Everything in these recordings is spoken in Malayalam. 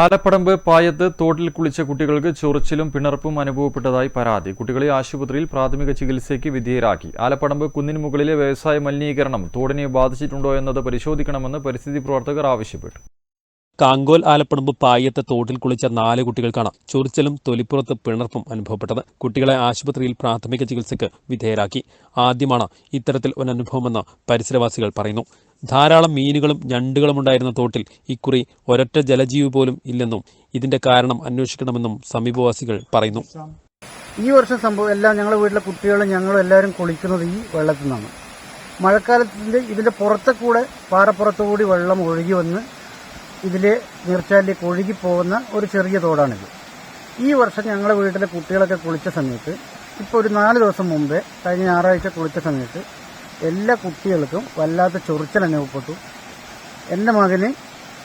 ആലപ്പടമ്പ് പായത്ത് തോട്ടിൽ കുളിച്ച കുട്ടികൾക്ക് ചൊറിച്ചിലും പിണർപ്പും അനുഭവപ്പെട്ടതായി പരാതി. കുട്ടികളെ ആശുപത്രിയിൽ പ്രാഥമിക ചികിത്സയ്ക്ക് വിധേയരാക്കി. ആലപ്പടമ്പ് കുന്നിന് മുകളിലെ വ്യവസായ മലിനീകരണം തോടിനെ ബാധിച്ചിട്ടുണ്ടോ എന്നത് പരിശോധിക്കണമെന്ന് പരിസ്ഥിതി പ്രവർത്തകർ ആവശ്യപ്പെട്ടു. കാങ്കോൽ ആലപ്പടമ്പ് പായത്തെ തോട്ടിൽ കുളിച്ച നാല് കുട്ടികൾക്കാണ് ചൊറിച്ചിലും തൊലിപ്പുറത്ത് പിണർപ്പും അനുഭവപ്പെട്ടത്. കുട്ടികളെ ആശുപത്രിയിൽ പ്രാഥമിക ചികിത്സയ്ക്ക് വിധേയരാക്കി. ആദ്യമാണ് ഇത്തരത്തിൽ ഒരു അനുഭവമെന്ന് പരിസരവാസികൾ പറയുന്നു. ധാരാളം മീനുകളും ഞണ്ടുകളും ഉണ്ടായിരുന്ന തോട്ടിൽ ഇക്കുറി ഒരൊറ്റ ജലജീവി പോലും ഇല്ലെന്നും ഇതിന്റെ കാരണം അന്വേഷിക്കണമെന്നും സമീപവാസികൾ പറയുന്നു. ഈ വർഷം സംഭവം എല്ലാം ഞങ്ങളുടെ വീട്ടിലെ കുട്ടികളും ഞങ്ങളും എല്ലാവരും കുളിക്കുന്നത് ഈ വെള്ളത്തിൽ നിന്നാണ്. മഴക്കാലത്തിന്റെ ഇതിന്റെ പുറത്തെ കൂടെ പാറപ്പുറത്തു കൂടി വെള്ളം ഒഴുകി വന്ന് ഇതിലെ നീർച്ചാലിലേക്ക് ഒഴുകി പോകുന്ന ഒരു ചെറിയ തോടാണിത്. ഈ വർഷം ഞങ്ങളുടെ വീട്ടിലെ കുട്ടികളൊക്കെ കുളിച്ച സമയത്ത് ഇപ്പോൾ ഒരു നാല് ദിവസം മുമ്പേ കഴിഞ്ഞ ഞായറാഴ്ച കുളിച്ച സമയത്ത് എല്ലാ കുട്ടികൾക്കും വല്ലാത്ത ചൊറിച്ചൽ അനുഭവപ്പെട്ടു. എന്റെ മകന്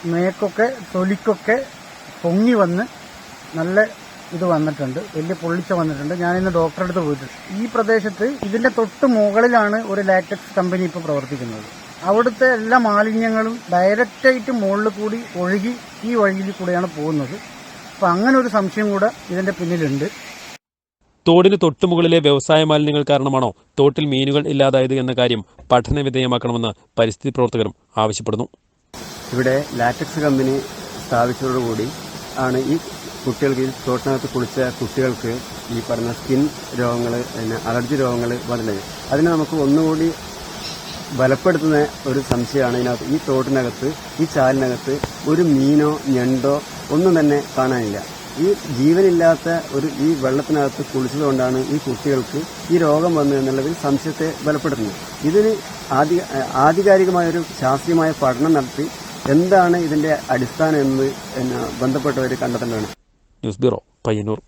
മേക്കൊക്കെ തൊലിക്കൊക്കെ പൊങ്ങി വന്ന് നല്ല ഇത് വന്നിട്ടുണ്ട്. വലിയ പൊള്ളിച്ച വന്നിട്ടുണ്ട്. ഞാൻ ഇന്ന് ഡോക്ടറെ അടുത്ത് പോയിട്ടുണ്ട്. ഈ പ്രദേശത്ത് ഇതിന്റെ തൊട്ട് മുകളിലാണ് ഒരു ലാറ്റക്സ് കമ്പനി ഇപ്പോൾ പ്രവർത്തിക്കുന്നത്. അവിടുത്തെ എല്ലാ മാലിന്യങ്ങളും ഡയറക്റ്റായിട്ട് മുകളിൽ കൂടി ഒഴുകി ഈ വഴിയിൽ കൂടെയാണ് പോകുന്നത്. അപ്പം അങ്ങനെ ഒരു സംശയം കൂടെ ഇതിന്റെ പിന്നിലുണ്ട്. തോടിന് തൊട്ടുമുകളിലെ വ്യവസായ മാലിന്യങ്ങൾ കാരണമാണോ തോട്ടിൽ മീനുകൾ ഇല്ലാതായത് എന്ന കാര്യം പഠന വിധേയമാക്കണമെന്ന് പരിസ്ഥിതി പ്രവർത്തകരും ആവശ്യപ്പെടുന്നു. ഇവിടെ ലാറ്റക്സ് കമ്പനി സ്ഥാപിച്ചതോടുകൂടി ആണ് ഈ കുട്ടികൾക്ക് ഈ തോട്ടിനകത്ത് കുളിച്ച കുട്ടികൾക്ക് ഈ പറഞ്ഞ സ്കിൻ രോഗങ്ങൾ പിന്നെ അലർജി രോഗങ്ങൾ വന്നത് അതിനെ നമുക്ക് ഒന്നുകൂടി ബലപ്പെടുത്തുന്ന ഒരു സംശയമാണ് ഇതിനകത്ത്. ഈ തോട്ടിനകത്ത് ഈ ചാലിനകത്ത് ഒരു മീനോ ഞണ്ടോ ഒന്നും തന്നെ കാണാനില്ല. ഈ ജീവനില്ലാത്ത ഒരു ഈ വെള്ളത്തിനകത്ത് കുളിച്ചതുകൊണ്ടാണ് ഈ കുട്ടികൾക്ക് ഈ രോഗം വന്നു എന്നുള്ളതിൽ സംശയത്തെ ബലപ്പെടുത്തുന്നത് ഇതിന് ആധി ആധികാരികമായ ഒരു ശാസ്ത്രീയമായ പഠനം നടത്തി എന്താണ് ഇതിന്റെ അടിസ്ഥാനം എന്ന് ബന്ധപ്പെട്ടവർ കണ്ടെത്തേണ്ടതാണ്. News bureau Payyanur.